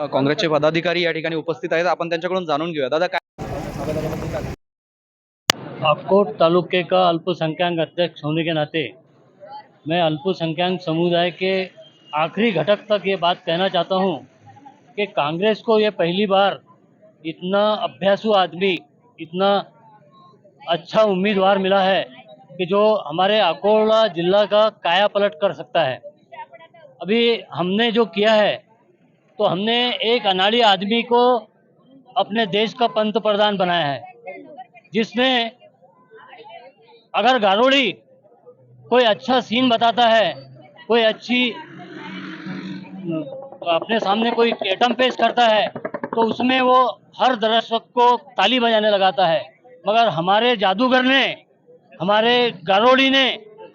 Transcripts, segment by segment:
अ, काँग्रेसचे पदाधिकारी या उपस्थित आहेत. आपण त्यांच्याकडून दादा अकोट तालुके का अल्पसंख्यक अध्यक्ष होने के नाते मैं अल्पसंख्यक समुदाय के आखिरी घटक तक ये बात कहना चाहता हूँ कि कांग्रेस को ये पहली बार इतना अभ्यासु आदमी इतना अच्छा उम्मीदवार मिला है कि जो हमारे अकोला जिला का काया पलट कर सकता है। अभी हमने जो किया है तो हमने एक अनाड़ी आदमी को अपने देश का पंत प्रधान बनाया है, जिसने अगर गारोड़ी कोई अच्छा सीन बताता है, कोई अच्छी अपने सामने कोई एटम पेश करता है तो उसमें वो हर दर्शक को ताली बजाने लगाता है। मगर हमारे जादूगर ने, हमारे गारोड़ी ने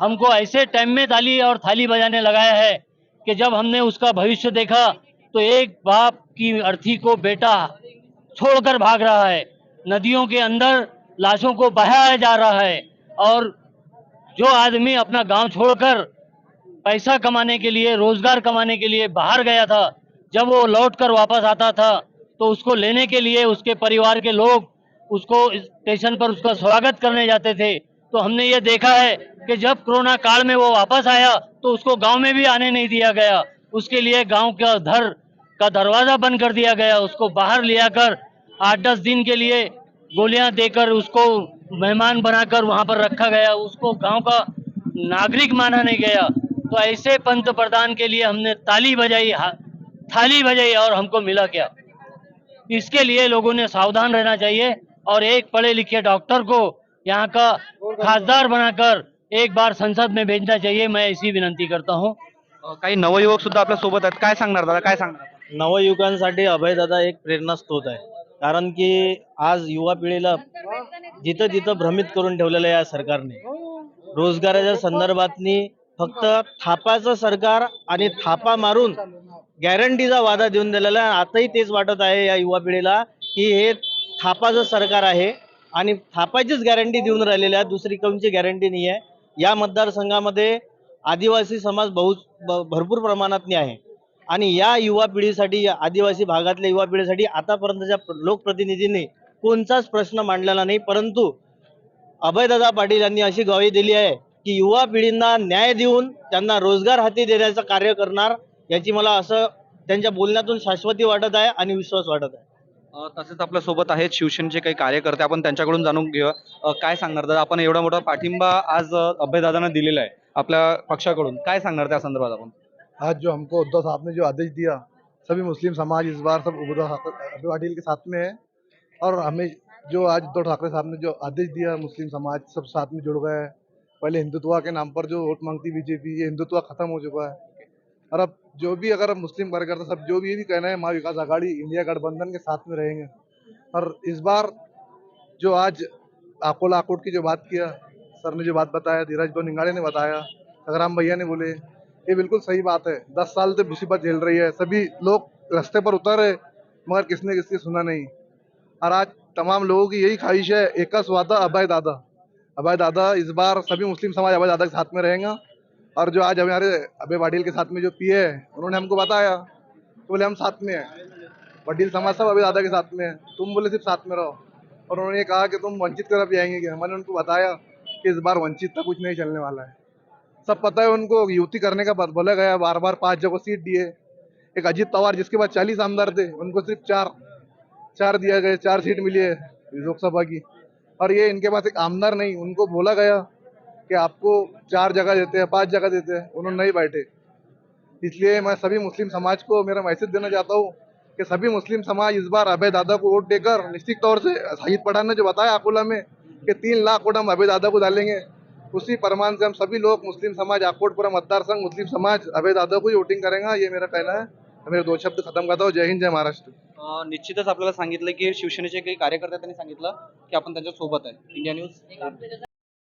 हमको ऐसे टाइम में ताली और थाली बजाने लगाया है कि जब हमने उसका भविष्य देखा तो एक बाप की अर्थी को बेटा छोड़कर भाग रहा है। नदियों के अंदर लाशों को बहाया जा रहा है और जो आदमी अपना गाँव छोड़कर पैसा कमाने के लिए, रोज़गार कमाने के लिए बाहर गया था, जब वो लौट कर वापस आता था तो उसको लेने के लिए उसके परिवार के लोग उसको स्टेशन पर उसका स्वागत करने जाते थे। तो हमने ये देखा है कि जब कोरोना काल में वो वापस आया तो उसको गाँव में भी आने नहीं दिया गया। उसके लिए गाँव का धर का दरवाज़ा बंद कर दिया गया, उसको बाहर लिया कर आठ दस दिन के लिए गोलियाँ देकर उसको मेहमान बनाकर वहाँ पर रखा गया। उसको गाँव का नागरिक माना नहीं गया। तो ऐसे पंत प्रधान के लिए हमने ताली बजाई थाली बजाई और हमको मिला क्या? इसके लिए लोगों ने सावधान रहना चाहिए और एक पढ़े लिखे डॉक्टर को यहाँ का खासदार बनाकर एक बार संसद में भेजना चाहिए। मैं इसी विनंती करता हूँ। काही नवयुवक सुद्धा आपल्या सोबत आहेत. काय सांगणार दादा? काय सांगणार? नवयुवकांसाठी अभयदादा एक प्रेरणास्त्रोत आहे. कारण की आज युवा पिढीला जिथं जिथं भ्रमित करून ठेवलेलं आहे या सरकारने. रोजगाराच्या संदर्भातनी फक्त थापाचं सरकार आणि थापा मारून गॅरंटीचा वादा देऊन दिलेला आहे. आताही तेच वाटत आहे या युवा पिढीला की हे थापाचं सरकार आहे आणि थापाचीच गॅरंटी देऊन राहिलेली आहे दुसरी कोणची गॅरंटी नाही आहे या मतदारसंघामध्ये आदिवासी समाज बहु भरपूर प्रमाणात आहे. आणि या युवा पिढीसाठी आदिवासी भागातल्या युवा पिढीसाठी आतापर्यंतच्या लोकप्रतिनिधींनी कोणताच प्रश्न मांडलेला नाही. परंतु अभयदादा पाटील यांनी अशी ग्वाही दिली आहे की युवा पिढींना न्याय देऊन त्यांना रोजगार हाती देण्याचं कार्य करणार याची मला असं त्यांच्या बोलण्यातून शाश्वती वाटत आहे आणि विश्वास वाटत आहे. तसेच आपल्यासोबत आहेत शिवसेनेचे काही कार्यकर्ते. आपण त्यांच्याकडून जाणून घेऊया. काय सांगणार दादा? आपण एवढा मोठा पाठिंबा आज अभयदादांना दिलेला आहे आपल्या पक्षाकडून. काय सांगणार त्या संदर्भात आपण? आज जो हमको उद्धव साहब ने जो आदेश दिया, सभी मुस्लिम समाज इस बार सब उद्धव पाटिल के साथ में है। और हमें जो आज उद्धव ठाकरे साहब ने जो आदेश दिया, मुस्लिम समाज सब साथ में जुड़ गए हैं। पहले हिंदुत्व के नाम पर जो वोट मांगती बीजेपी, ये हिंदुत्व खत्म हो चुका है। और अब जो भी अगर मुस्लिम कार्यकर्ता सब जो भी ये भी कहना है महा विकास आघाड़ी, इंडिया गठबंधन के साथ में रहेंगे। और इस बार जो आज अकोला आकोट की जो बात किया, सर ने जो बात बताया, धीरज निंगाड़े ने बताया संग्राम भैया ने बोले ये बिल्कुल सही बात है। दस साल से मुसीबत झेल रही है। सभी लोग रास्ते पर उतर है मगर किसने किसकी सुना नहीं। और आज तमाम लोगों की यही ख्वाहिश है, एक वादा अभय दादा। अभय दादा इस बार सभी मुस्लिम समाज अभय दादा के साथ में रहेगा। और जो आज हमारे अभय पाटिल के साथ में जो पिए है, उन्होंने हमको बताया। तो बोले, हम साथ में हैं। पाटिल समाज सब अभय दादा के साथ में है। तुम बोले, सिर्फ़ साथ में रहो। और उन्होंने कहा कि, तुम वंचित तरफ़ जाएँगे कि? हमने उनको बताया कि इस बार वंचित का कुछ नहीं चलने वाला है। सब पता है उनको युति करने का बोला गया बार बार पाँच जगह सीट दिए। एक अजीत पवार जिसके पास चालीस आमदार थे, उनको सिर्फ़ चार चार दिया गया चार सीट मिली है लोकसभा की। और ये इनके पास एक आमदार नहीं, उनको बोला गया कि आपको चार जगह देते हैं, पाँच जगह देते हैं, उन्होंने नहीं बैठे। इसलिए मैं सभी मुस्लिम समाज को मेरा मैसेज देना चाहता हूँ कि सभी मुस्लिम समाज इस बार अभय दादा को वोट देकर निश्चित तौर से शाहिद पठान ने जो बताया अकोला में कि तीन लाख वोट हम अभय दादा को डालेंगे। उसी प्रमाण से हम सभी लोग मुस्लिम समाज आकोटपुरा मतदार संघ मुस्लिम समाज अभय यादव को ही वोटिंग करेगा। ये मेरा कहना है। मेरे दो शब्द खत्म करता हूँ। जय हिंद जय महाराष्ट्र। निश्चितच आपल्याला सांगितलं की शिवसेनेचे काही कार्यकर्ते त्यांनी सांगितलं की आपण त्यांच्यासोबत आहे. India news.